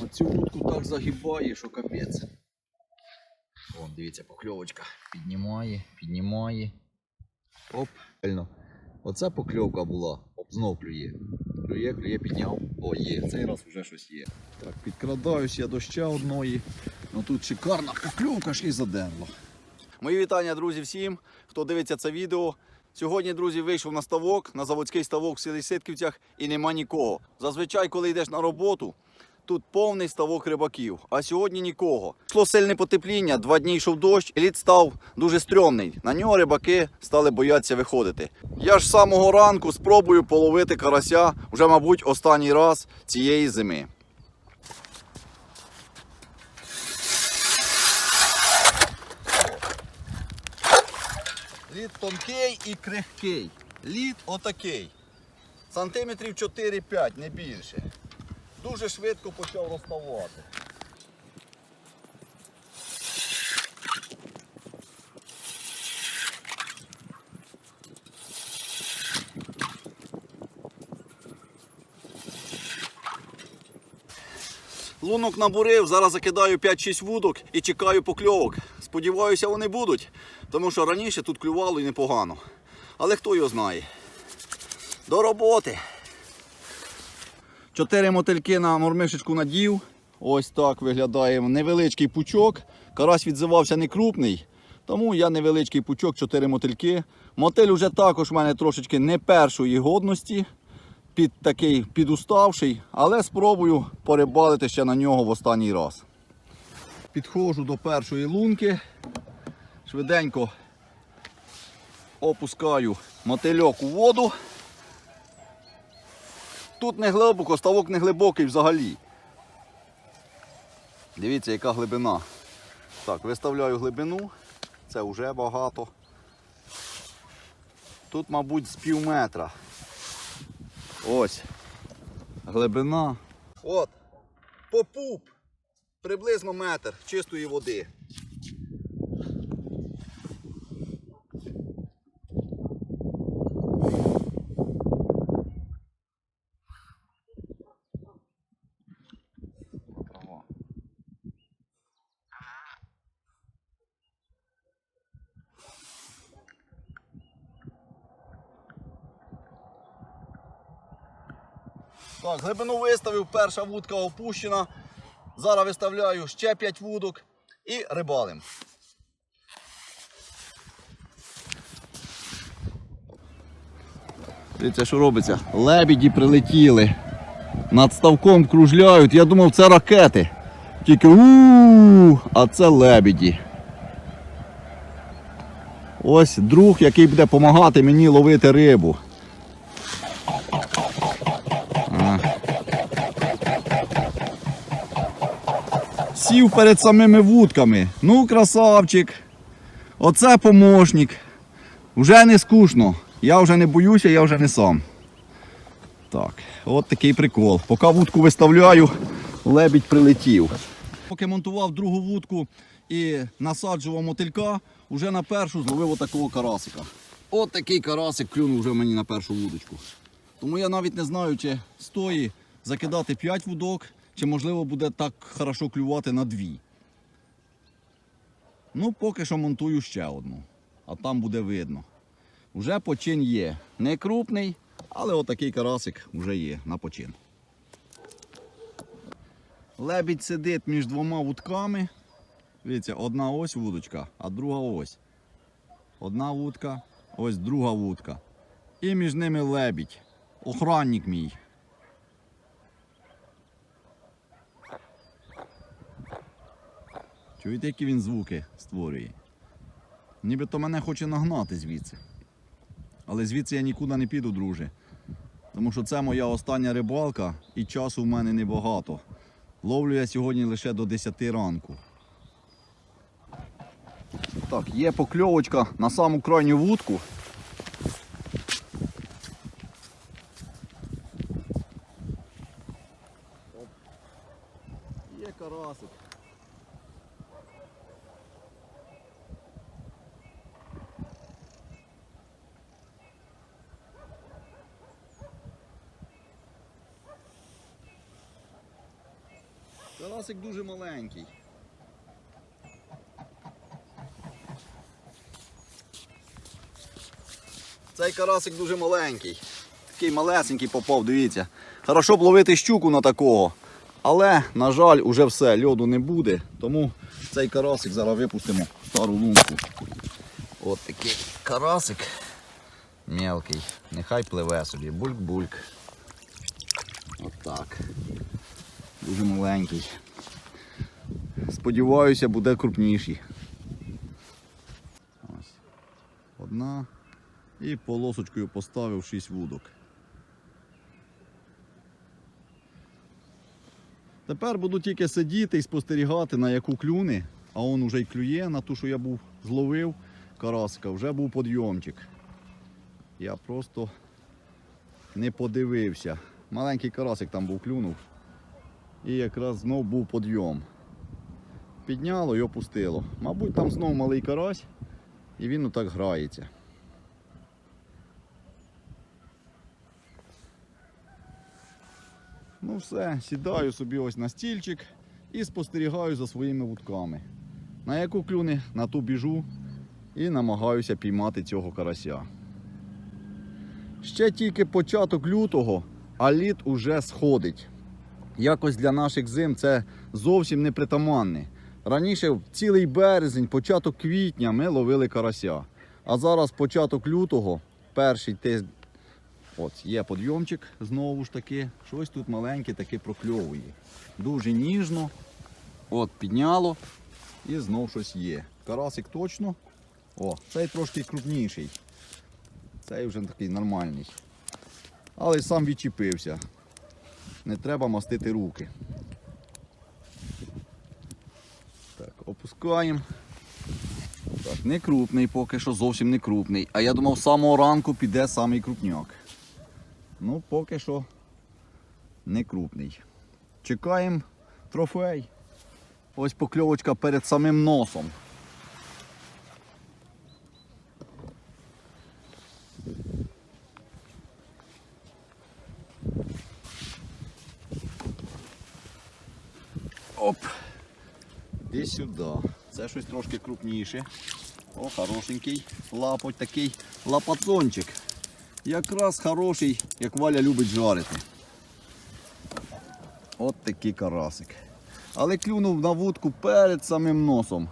На цю вудку так загибає, що капець. Вон, дивіться, покльовочка. Піднімає, піднімає. Оп, пильно. Оце покльовка була. Оп, знов клює. Клює, клює, підняв. О, є, цей раз вже щось є. Так, підкрадаюсь я до ще одної. Ну тут шикарна покльовка ще й задерло. Мої вітання, друзі, всім, хто дивиться це відео. Сьогодні, друзі, вийшов на ставок, на заводський ставок в селі Ситківцях і нема нікого. Зазвичай, коли йдеш на роботу, тут повний ставок рибаків, а сьогодні нікого. Йшло сильне потепління, два дні йшов дощ, і лід став дуже стрьомний. На нього рибаки стали боятися виходити. Я ж з самого ранку спробую половити карася вже, мабуть, останній раз цієї зими. Лід тонкий і крихкий. Лід отакий. Сантиметрів 4-5, не більше. Дуже швидко почав розставати. Лунок набурив, зараз закидаю 5-6 вудок і чекаю покльовок. Сподіваюся, вони будуть, тому що раніше тут клювало і непогано. Але хто його знає. До роботи. Чотири мотильки на мормишечку надів. Ось так виглядає невеличкий пучок. Карась відзивався не крупний, тому я невеличкий пучок, чотири мотильки. Мотиль уже також в мене трошечки не першої годності, під такий підуставший, але спробую порибалити ще на нього в останній раз. Підходжу до першої лунки, швиденько опускаю мотильок у воду. Тут не глибоко, ставок не глибокий взагалі. Дивіться, яка глибина. Так, виставляю глибину, це вже багато. Тут, мабуть, з пів метра. Ось. Глибина. От. По пуп. Приблизно метр чистої води. Так, глибину виставив, перша вудка опущена. Зараз виставляю ще 5 вудок і рибалим. Дивіться, що робиться. Лебіді прилетіли. Над ставком кружляють. Я думав, це ракети. Тільки у а це лебіді. Ось друг, який буде допомагати мені ловити рибу. Сів перед самими вудками. Ну, красавчик. Оце помощник. Вже не скучно. Я вже не боюся, я вже не сам. Так, от такий прикол. Поки вудку виставляю, лебідь прилетів. Поки монтував другу вудку і насаджував мотилька, вже на першу зловив отакого карасика. От такий карасик клюнув вже мені на першу вудочку. Тому я навіть не знаю, чи стої закидати 5 вудок, чи можливо буде так хорошо клювати на дві. Ну, поки що монтую ще одну, а там буде видно. Уже почин є. Не крупний, але отакий карасик вже є на почин. Лебідь сидить між двома вудками. Дивіться, одна ось вудочка, а друга ось. Одна вудка, ось друга вудка. І між ними лебідь. Охранник мій. Чуєте, які він звуки створює? Нібито мене хоче нагнати звідси. Але звідси я нікуди не піду, друже. Тому що це моя остання рибалка і часу в мене небагато. Ловлю я сьогодні лише до 10 ранку. Так, є покльовочка на саму крайню вудку. Є карасик. Карасик дуже маленький. Цей карасик дуже маленький. Такий малесенький попав, дивіться. Хорошо б ловити щуку на такого. Але, на жаль, уже все, льоду не буде. Тому цей карасик зараз випустимо в стару лунку. От такий карасик мелкий. Нехай пливе собі. Бульк-бульк. От так. Дуже маленький. Сподіваюся, буде крупніший. Ось. Одна. І полосочкою поставив 6 вудок. Тепер буду тільки сидіти і спостерігати, на яку клюне, а он уже й клює на ту, що я був зловив караска, вже був подйомчик. Я просто не подивився. Маленький карасик там був клюнув. І якраз знов був подйом. Підняло і опустило. Мабуть, там знов малий карась, і він отак грається. Ну все, сідаю собі ось на стільчик і спостерігаю за своїми вудками. На яку клюне, на ту біжу і намагаюся піймати цього карася. Ще тільки початок лютого, а лід уже сходить. Якось для наших зим це зовсім не притаманне. Раніше цілий березень, початок квітня ми ловили карася. А зараз початок лютого, перший тиждень. От, є подйомчик знову ж таки. Щось тут маленьке таке прокльовує. Дуже ніжно. От, підняло і знов щось є. Карасик точно. О, цей трошки крупніший. Цей вже такий нормальний. Але сам відчепився. Не треба мастити руки. Так, опускаємо. Так, не крупний поки що, зовсім не крупний. А я думав, з самого ранку піде самий крупняк. Ну, поки що не крупний. Чекаємо трофей. Ось покльовочка перед самим носом. Оп. Іди сюди. Це щось трошки крупніше. О, хорошенький лапоть такий лапацончик. Якраз хороший, як Валя любить жарити. От такий карасик. Але клюнув на вудку перед самим носом.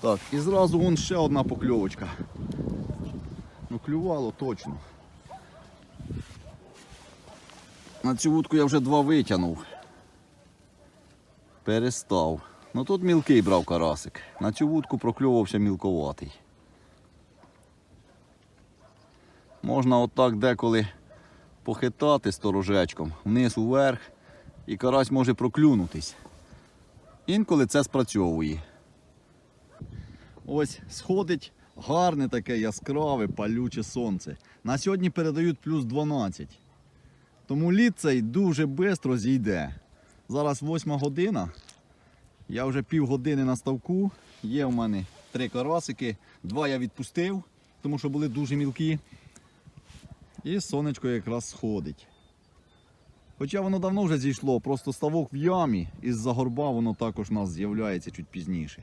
Так, і зразу вон ще одна покльовочка. Ну, клювало точно. На цю вудку я вже два витягнув. Перестав. Ну тут мілкий брав карасик. На цю вудку прокльовувався мілковатий. Можна отак деколи похитати сторожечком, вниз уверх, і карась може проклюнутись. Інколи це спрацьовує. Ось сходить гарне таке яскраве палюче сонце. На сьогодні передають плюс 12. Тому лід цей дуже швидко зійде. Зараз 8 година. Я вже півгодини на ставку. Є в мене три карасики. Два я відпустив, тому що були дуже мілкі. І сонечко якраз сходить. Хоча воно давно вже зійшло, просто ставок в ямі, із-за горба воно також у нас з'являється чуть пізніше.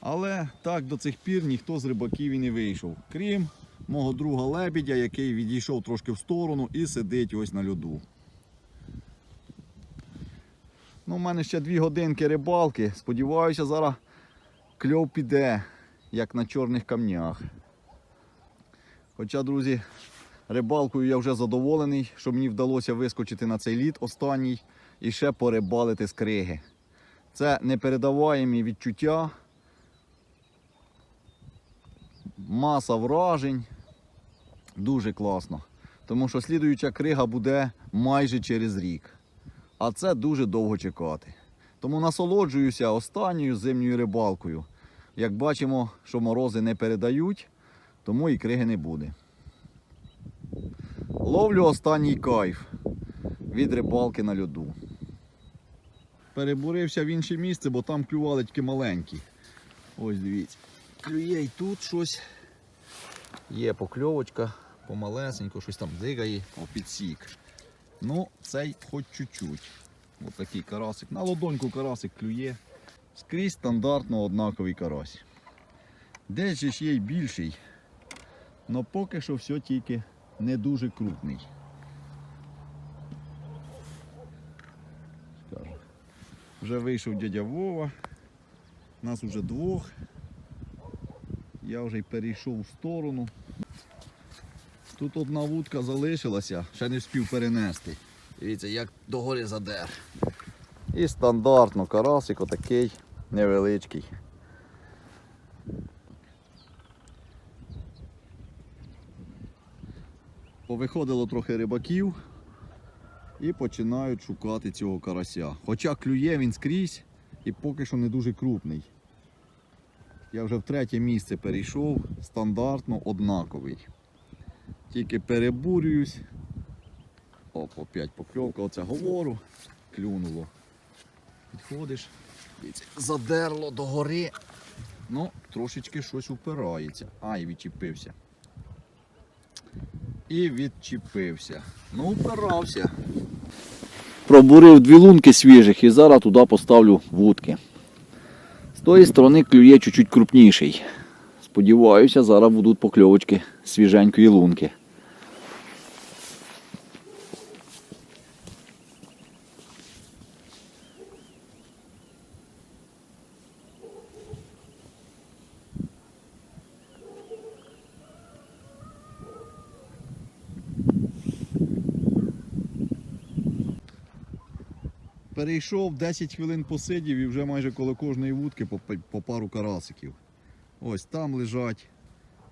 Але так до цих пір ніхто з рибаків і не вийшов, крім мого друга лебідя, який відійшов трошки в сторону і сидить ось на льоду. Ну, у мене ще дві годинки рибалки. Сподіваюся, зараз кльов піде, як на чорних камнях. Хоча, друзі, рибалкою я вже задоволений, що мені вдалося вискочити на цей лід останній і ще порибалити з криги. Це непередаваємі відчуття, маса вражень. Дуже класно. Тому що слідуюча крига буде майже через рік. А це дуже довго чекати. Тому насолоджуюся останньою зимньою рибалкою. Як бачимо, що морози не передають, тому і криги не буде. Ловлю останній кайф від рибалки на льоду. Перебурився в інше місце, бо там клювали тільки маленькі. Ось дивіться. Клює і тут щось. Є покльовочка, помалесенько, щось там дигає, о, підсік. Ну, цей хоч чуть-чуть. Ось такий карасик. На ладоньку карасик клює. Скрізь стандартно однаковий карась. Десь же ж є й більший. але поки що все тільки не дуже крупний. Вже вийшов дядя Вова. Нас уже двох. Я вже й перейшов в сторону. Тут одна вудка залишилася, ще не встиг перенести. Дивіться, як догори задер. І стандартно карасик отакий невеличкий. Повиходило трохи рибаків і починають шукати цього карася. Хоча клює він скрізь і поки що не дуже крупний. Я вже в третє місце перейшов, стандартно однаковий. Тільки перебурююсь. Оп, опять покльовка, оце говору, клюнуло. Підходиш, задерло до гори. Ну, трошечки щось упирається. Ай, відчепився. І відчепився. Ну, упирався. Пробурив дві лунки свіжих і зараз туди поставлю вудки. З тої сторони клює чуть-чуть крупніший. Сподіваюся, зараз будуть покльовочки свіженької лунки. Перейшов 10 хвилин посидів і вже майже коло кожної вудки по, по пару карасиків. Ось там лежать,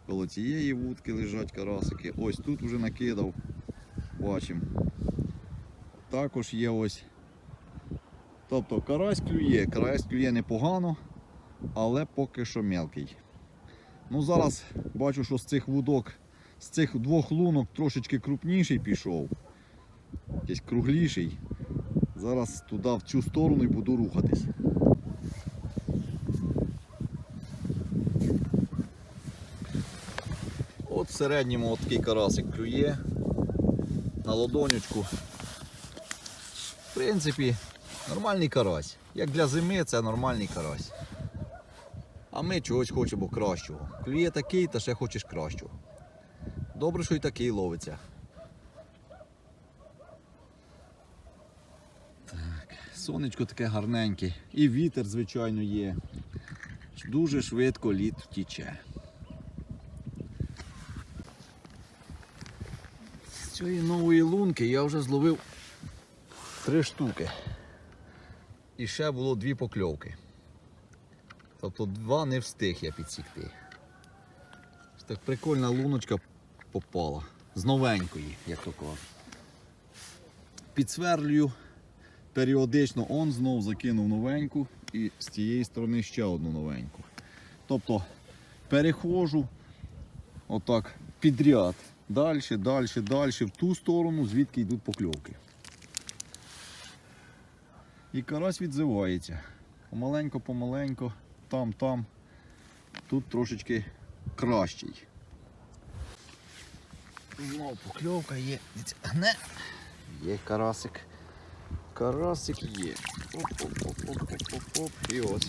коло цієї вудки лежать карасики. Ось тут вже накидав. Бачимо. Також є ось. Тобто карась клює, карась клює непогано, але поки що мелкий. Ну зараз бачу, що з цих вудок, з цих двох лунок трошечки крупніший пішов. Якийсь кругліший. Зараз туди в цю сторону і буду рухатись. От в середньому от такий карасик клює на ладонечку. В принципі, нормальний карась. Як для зими це нормальний карась. А ми чогось хочемо кращого. Клює такий, та ще хочеш кращого. Добре, що і такий ловиться. Сонечко таке гарненьке. І вітер, звичайно, є. Дуже швидко лід втіче. З цієї нової лунки я вже зловив три штуки. І ще було дві покльовки. Тобто два не встиг я підсікти. Так прикольна луночка попала. З новенької, як то кажуть. Підсверлюю періодично он знов закинув новеньку і з цієї сторони ще одну новеньку. Тобто переходжу отак підряд. Далі, далі, далі, в ту сторону, звідки йдуть покльовки. І карась відзивається. Помаленько, помаленько, там, там. Тут трошечки кращий. Знову покльовка є. Гне. Є карасик. Карасик є. Оп-оп-оп-оп-оп-оп. І ось.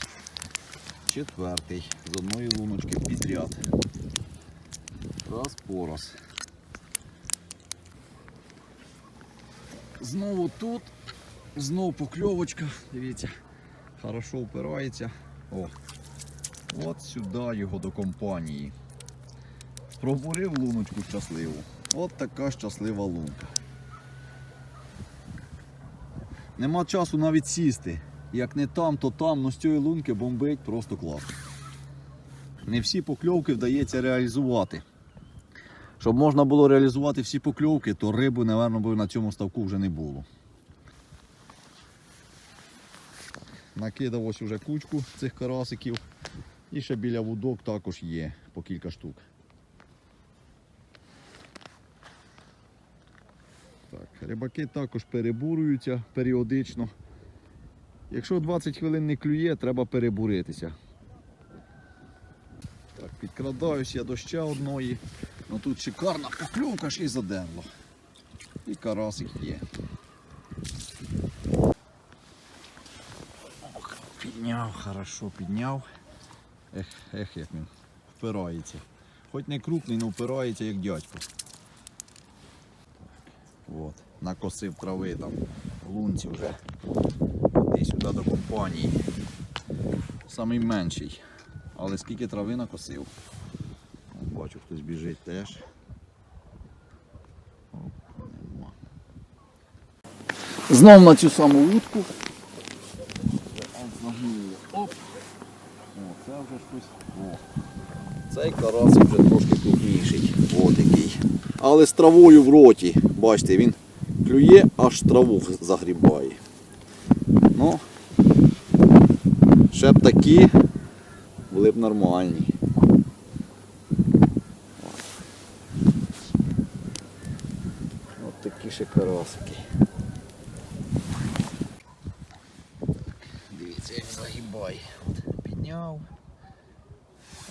Четвертий. З одної луночки підряд. Раз по раз. Знову тут. Знову покльовочка. Дивіться. Хорошо впирається. О. От сюди його до компанії. Пробурив луночку щасливу. От така щаслива лунка. Нема часу навіть сісти. Як не там, то там, но з цієї лунки бомбить просто класно. Не всі покльовки вдається реалізувати. Щоб можна було реалізувати всі покльовки, то риби, напевно, на цьому ставку вже не було. Накидав ось уже кучку цих карасиків. І ще біля вудок також є по кілька штук. Рибаки також перебурюються періодично. Якщо 20 хвилин не клює, треба перебуритися. Так, підкрадаюсь я до ще одної. Ну тут шикарна покльовка ще й задерло. І карасик є. Ох, Підняв, хорошо підняв. Ех, ех, як він впирається. Хоч не крупний, але впирається як дядько. Так. От, накосив трави там в лунці вже. Іди сюди до компанії. Самий менший. Але скільки трави накосив. Бачу, хтось біжить теж. Знов на цю саму вудку. О, це вже щось. О. Цей карасик вже трошки крупніший. От який. Але з травою в роті. Бачите, він клює, аж траву загрібає. Ну, ще б такі були б нормальні. От такі ще карасики. Дивіться, як загибає. Підняв,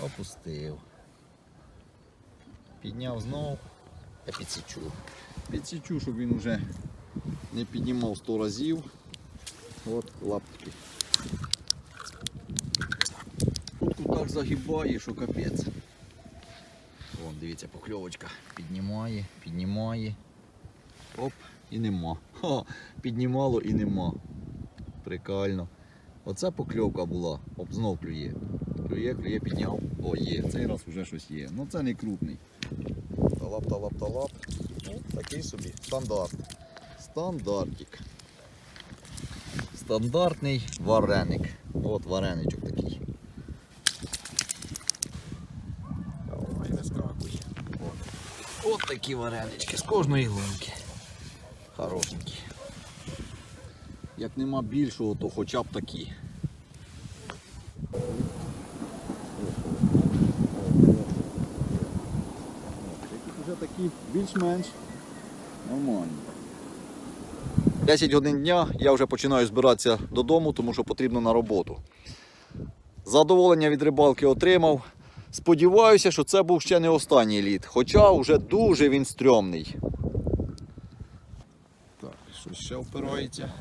опустив. Підняв знов, я підсічу. Підсічу, щоб він вже не піднімав 100 разів. От лапки. Кутку так загибає, що капець. Вон, дивіться, покльовочка. Піднімає, піднімає. Оп, і нема. Ха, піднімало і нема. Прикольно. Оце покльовка була, оп, знов клює. Клює, клює, підняв. О, є, цей раз вже щось є. Ну це не крупний. Талап, талап, талап. Такий собі. Стандарт. Стандартик. Стандартний вареник. От вареничок такий. Давай, вискакуй. От. От такі варенички з кожної глинки. Хорошенькі. Як нема більшого, то хоча б такі. Більш-менш нормальні. 10 годин дня я вже починаю збиратися додому, тому що потрібно на роботу. Задоволення від рибалки отримав. Сподіваюся, що це був ще не останній лід, хоча вже дуже він стрьомний. Так, щось ще впирається.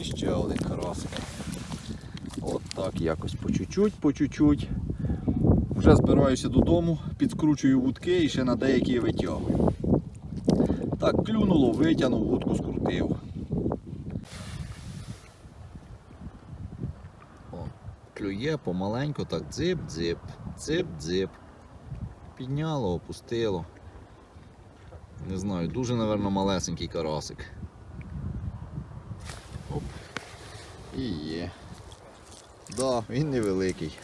І ще один карасик. От так якось по чуть-чуть, по чуть-чуть. Вже збираюся додому, підскручую вудки і ще на деякі витягую. Так, клюнуло, витягнув, вудку скрутив. О, клює помаленьку, так дзип-дзип, дзип-дзип. Підняло, опустило. Не знаю, дуже, напевно, малесенький карасик. Оп. І є. Да, він невеликий.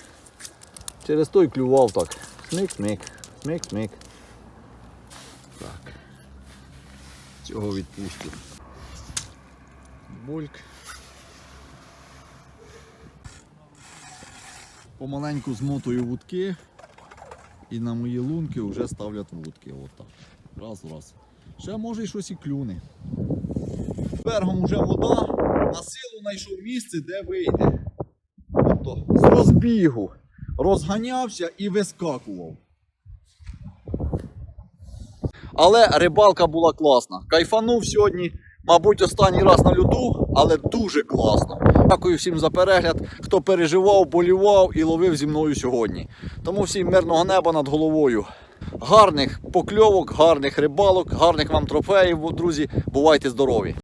Через той клював так. Смик-смик, смик-смик. Так. Цього відпустю. Бульк. Помаленьку змотую вудки і на мої лунки вже ставлять вудки. Отак. Раз, раз. Ще може й щось і клюне. Бергом вже вода, на силу знайшов місце, де вийде. Тобто з розбігу розганявся і вискакував. Але рибалка була класна. Кайфанув сьогодні, мабуть, останній раз на льоду, але дуже класно. Дякую всім за перегляд, хто переживав, болівав і ловив зі мною сьогодні. Тому всім мирного неба над головою. Гарних покльовок, гарних рибалок, гарних вам трофеїв, друзі. Бувайте здорові!